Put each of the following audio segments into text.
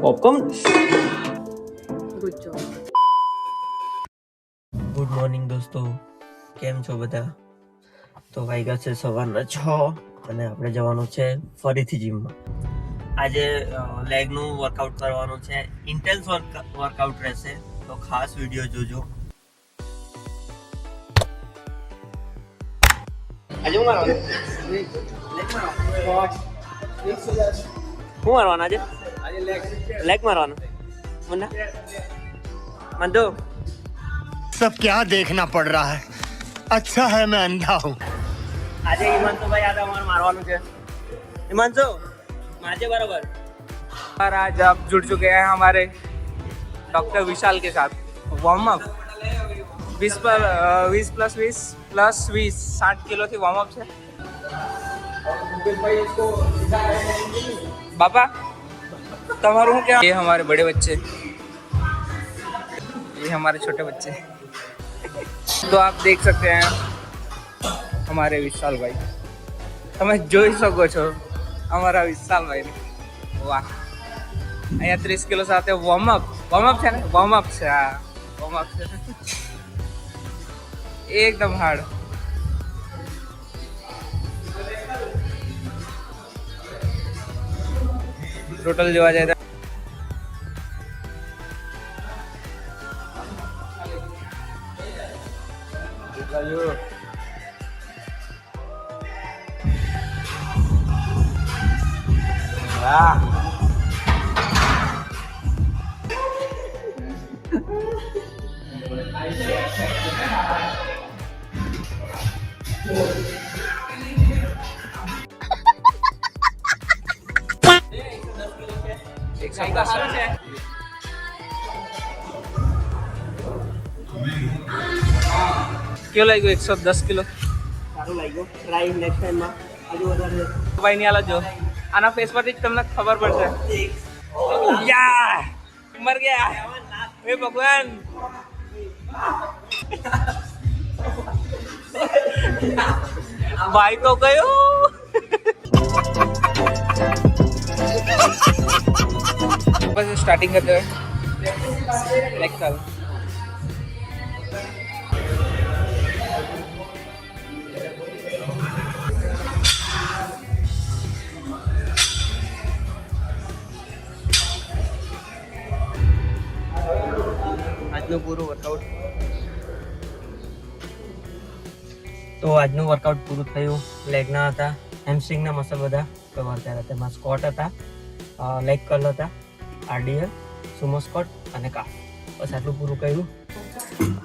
Popcorn good job good morning દોસ્તો. કેમ છો બધા? તો વાગ્યા છે સવારના છ અને આપણે જવાનું છે ફરીથી જીમમાં. આજે લેગનું વર્કઆઉટ કરવાનું છે. ઇન્ટેન્સ વર્કઆઉટ રહેશે. તો ખાસ વીડિયો જોજો. આજે હું મારવાનું હું મારવાનું આજે લેગ મારવાનું મને મંદો सब क्या देखना पड़ रहा है अच्छा है मैं अंधा हूँ આજે હિમાંશુભાઈ યાદ અમારે મારવાનું છે હિમાંશુ મારજે બરાબર और आज आप जुड़ चुके हैं हमारे डॉक्टर विशाल के साथ वार्म अप बीस पर बीस प्लस बीस प्लस बीस साठ किलो थी वार्म अप છે बाबा તમારું શું क्या ये हमारे बड़े बच्चे ये हमारे छोटे बच्चे तो आप देख सकते हैं हमारे विशाल भाई તમે જોઈ શકો છો અમારા વિશાલભાઈ વાહ અહીંયા ત્રીસ કિલો સાથે વોર્મઅપ વોર્મઅપ છે ને વોર્મઅપ છે હા વોર્મઅપ છે એકદમ હાર્ડ ટોટલ જોવા જાય તો વાહ કયો લાગ્યો એકસો દસ કિલો. સારું લાગ્યું. ટ્રાય નેક્સ્ટ ટાઈમમાં હજુ વધારે ભાઈ ની હાલત જો આના ફેસ પરથી જ તમને ખબર પડશે. મર ગયા. હે ભગવાન. આ ભાઈ તો કયો बस स्टार्टिंग करते हैं नेक्स्ट साल આજનું પૂરું તો આજનું વર્કઆઉટ પૂરું થયું. લેગના હતા હેમસ્ટ્રિંગના મસલ બધા કવર થયા હતા. તેમાં સ્કોટ હતા લેગ કર્લ હતા આરડીએલ સુમો સ્કોટ અને કા બસ આટલું પૂરું કર્યું.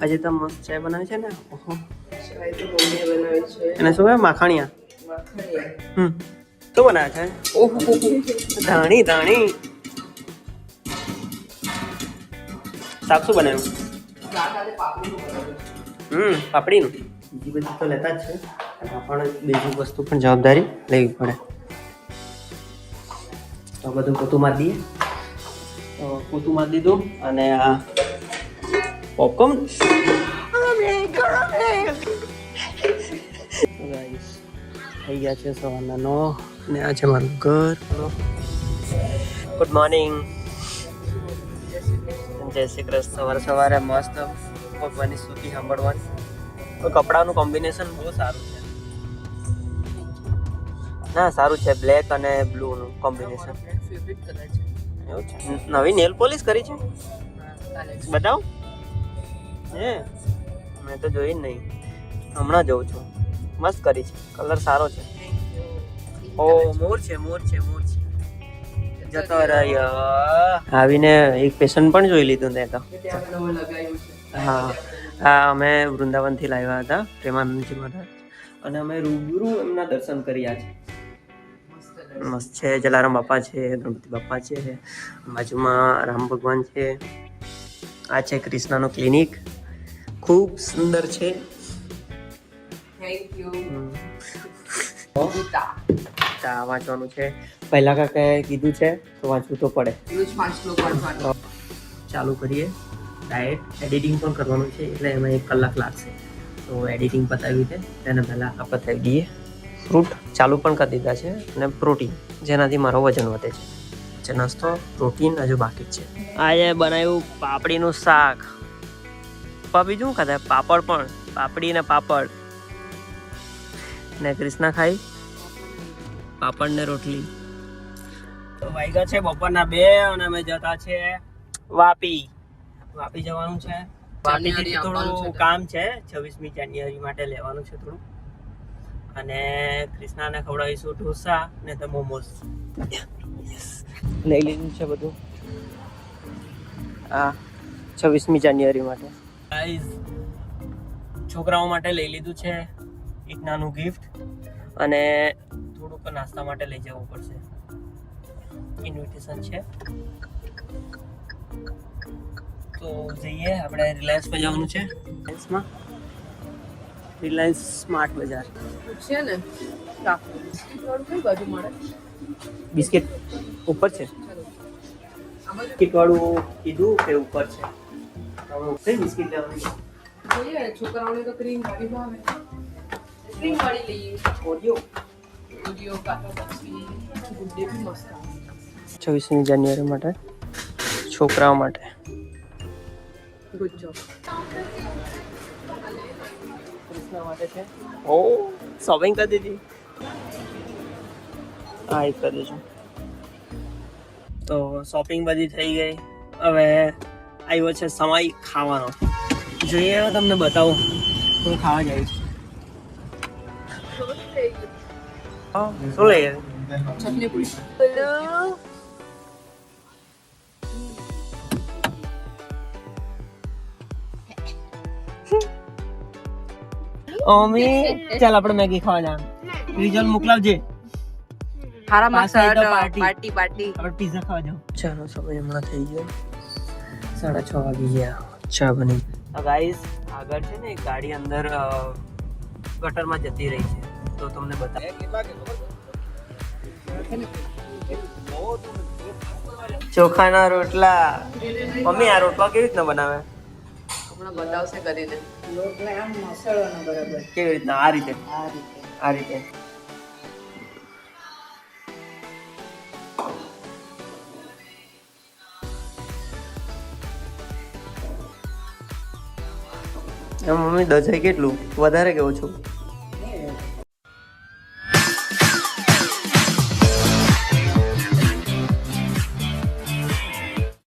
આજે તો મસ્ત ચાય બનાવી છે ને? ઓહો. એને શું કહેવાય? માખણિયા. હમ. શું બનાવે છે? ઓહો ધાણી ધાણી. શાક શું બનાવ્યું? હમ પાપડીનું. બીજી બધી તો લેતા જ છે. અને આ પણ બીજી વસ્તુ પણ જવાબદારી લેવી પડે. તો બધું પોતું મારી દઈએ. પોતું મારી દીધું અને આ પોપકોર્ન થઈ ગયા છે સવારના નો ને આ છે મારું ઘર. ગુડ મોર્નિંગ જય શ્રી કૃષ્ણ. સવારે સવારે મસ્ત ભગવાનની સ્તુતિ સાંભળવાની. કપડાનું કોમ્બિનેશન બહુ સારું છે. ના સારું છે બ્લેક અને બ્લુ નું કોમ્બિનેશન ફેવરિટ કલર છે. એવું છે? નવી નેલ પોલિશ કરી છે? બતાવો. હે? મેં તો જોઈ જ નહીં. હમણાં જોઉં છું. મસ્ત કરી છે. કલર સારો છે. ઓ મોર છે મોર છે મોર છે. જતો રહ્યો. આવીને એક પેશન્ટ પણ જોઈ લીધું તે. તો હા. હા અમે વૃંદાવનથી લાવ્યા હતા પ્રેમાનંદજી મહારાજ. અને અમે રૂબરૂ એમના દર્શન કર્યા છે. મસ્ત છે જલારામ બાપા છે ગણપતિ બાપા છે બાજુમાં રામ ભગવાન છે. આ છે ક્રિષ્નાનું ક્લિનિક. ખૂબ સુંદર છે. વાંચવાનું છે. પહેલા કાકાએ કીધું છે તો વાંચવું તો પડે. ચાલુ કરીએ. ડાયરેક્ટ એડિટિંગ પણ કરવાનું છે, એટલે એમાં એક કલાક લાગશે. તો એડિટિંગ પતાવી દે, તેના પહેલાં આ પતાવી દઈએ. ફ્રૂટ ચાલુ પણ કરી દીધા છે, અને પ્રોટીન, જેનાથી મારો વજન વધે છે. જે નાસ્તો, પ્રોટીન, હજુ બાકી છે. આજે બનાવ્યું પાપડીનું શાક. પપ્પા બીજું ખાતા પાપડ પણ, પાપડી ને પાપડ. ને ક્રિષ્ના ખાઈ. પાપડ ને રોટલી. તો વાગ્યા છે બપોરના બે, અને અમે જતા છે વાપી. વાપી જવાનું છે. વાપી જાન્યુઆરી થોડું કામ છે. છવ્વીસમી જાન્યુઆરી માટે લેવાનું છે થોડું. અને કૃષ્ણાને ખવડાવીશું ઢોસા ને તો મોમોસ લઈ લીધું છે બધું. આ છવ્વીસમી જાન્યુઆરી માટે. ગાઈઝ છોકરાઓ માટે લઈ લીધું છે એક નાનું ગિફ્ટ અને થોડુંક નાસ્તા માટે લઈ જવું પડશે. ઇન્વિટેશન છે. તો જઈએ આપણે રિલાયન્સ પર જવાનું છે. રિલાયન્સમાં રિલાયન્સ સ્માર્ટ બજાર છે ને? બિસ્કિટ કઈ બાજુ મળે? બિસ્કિટ ઉપર છે? ચલો. બિસ્કિટ વાળું કીધું કે ઉપર છે. કઈ બિસ્કિટ લેવાની જોઈએ છોકરાઓને તો ક્રીમ વાળી ભાવે. ક્રીમ વાળી લઈએ. ઓરિયો ઓરિયો કાતો પછી ગુડ ડે બી મસ્ત છવ્વીસમી જાન્યુઆરી માટે છોકરાઓ માટે. ગુડ જોબ કૃષ્ણ માટે છે. ઓ શોપિંગ કરી દીધી. હા એ કરી છું તો શોપિંગ બધી થઈ ગઈ. હવે આવ્યો છે સમય ખાવાનો. જોઈએ હવે તમને બતાવું. હું ખાવા જઈશ. હા, શું લઈ? ચટણી પૂરી. મમ્મી ચાલ આપણે મેગી ખાવા જવાનું રિઝલ્ટ મોકલાવજે. હારા પાસ પાર્ટી. પાર્ટી આપણે પિઝા ખાવા જાવ ચાલો સમય હમણાં થઈ ગયો. સાડા છ વાગી ગયા. ચા બની. ગાઈસ આગળ છે ને એક ગાડી અંદર ગટરમાં જતી રહી છે. તો તમને બતાવે. ચોખાના રોટલા. મમ્મી આ રોટલા કેવી રીતના બનાવે? હમણાં બતાવશે કરીને કેવી રીતના? આ રીતે? આ રીતે. એમ મમ્મી દજાઈ કેટલું? વધારે કે ઓછું?